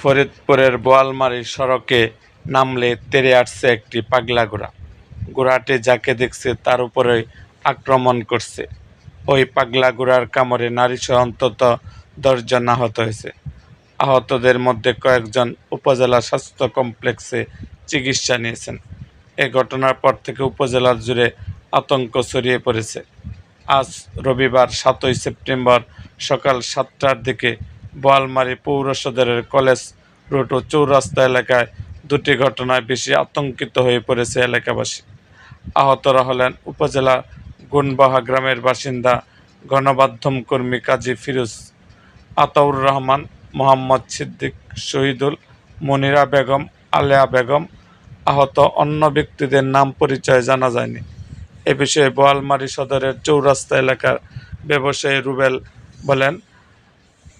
ফরিদপুরের বোয়ালমারী সড়কে নামলে তেড়ে আসছে একটি পাগলা ঘোড়া। ঘোড়াটি যাকে দেখছে তার উপরে আক্রমণ করছে। ওই পাগলা ঘোড়ার কামড়ে নারীসহ অন্তত দশজন আহত হয়েছে। আহতদের মধ্যে কয়েকজন উপজেলা স্বাস্থ্য কমপ্লেক্সে চিকিৎসা নিয়েছেন। এ ঘটনার পর থেকে উপজেলার জুড়ে আতঙ্ক ছড়িয়ে পড়েছে। আজ রবিবার সাতই সেপ্টেম্বর সকাল সাতটার দিকে বোয়ালমারী পৌর সদরের কলেজ রোড ও চৌরাস্তা এলাকায় দুটি ঘটনায় বেশি আতঙ্কিত হয়ে পড়েছে এলাকাবাসী। আহতরা হলেন উপজেলা গুনবাহা গ্রামের বাসিন্দা গণমাধ্যম কর্মী কাজী ফিরোজ, আতাউর রহমান, মোহাম্মদ সিদ্দিক, শহীদুল, মনিরা বেগম, আলেয়া বেগম আহত অন্য ব্যক্তিদের নাম পরিচয় জানা যায়নি। এ বিষয়ে বোয়ালমারী সদরের চৌরাস্তা এলাকার ব্যবসায়ী রুবেল বলেন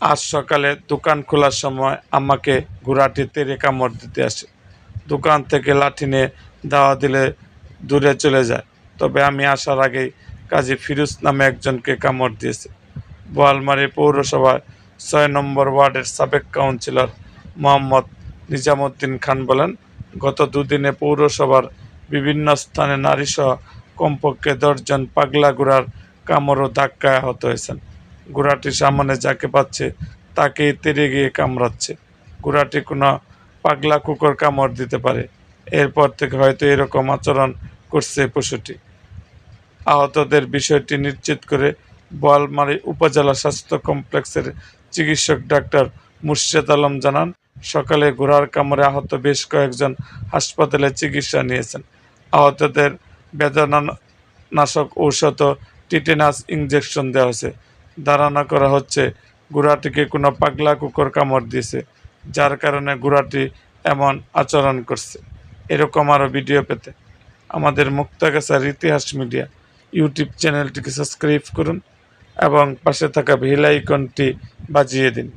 আজ সকালে দোকান খোলার সময় আমাকে ঘোড়াটি তেরে কামড় দিতে আসে। দোকান থেকে লাঠি নিয়ে দাওয়া দিলে দূরে চলে যায়। তবে আমি আসার আগেই কাজী ফিরোজ নামে একজনকে কামড় দিয়েছে। বোয়ালমারী পৌরসভায় ছয় নম্বর ওয়ার্ডের সাবেক কাউন্সিলর মোহাম্মদ নিজামুদ্দিন খান বলেন, গত দুদিনে পৌরসভার বিভিন্ন স্থানে নারীসহ কমপক্ষে দশজন পাগলা ঘোড়ার কামড় ও ধাক্কায় আহত হয়েছেন। ঘোড়াটি সামনে যাকে পাচ্ছে তাকে তেড়ে গিয়ে কামড়াচ্ছে। ঘোড়াটি কোনো পাগলা কুকুর কামড় দিতে পারে। এরপর থেকে হয়তো এরকম আচরণ করছে পশুটি। আহতদের বিষয়টি নিশ্চিত করে বোয়ালমারী উপজেলা স্বাস্থ্য কমপ্লেক্সের চিকিৎসক ডাক্তার মুর্শেদ আলম জানান, সকালে ঘোড়ার কামড়ে আহত বেশ কয়েকজন হাসপাতালে চিকিৎসা নিয়েছেন। আহতদের বেদনানাশক ঔষধ ও টিটেনাস ইঞ্জেকশন দেওয়া হয়েছে। ধারণা করা হচ্ছে ঘোড়াটিকে কোনো পাগলা কুকুর কামড় দিয়েছে, যার কারণে ঘোড়াটি এমন আচরণ করছে। এরকম আরও ভিডিও পেতে আমাদের মুক্তাগাছার ইতিহাস মিডিয়া ইউটিউব চ্যানেলটিকে সাবস্ক্রাইব করুন এবং পাশে থাকা ভিলাইকনটি বাজিয়ে দিন।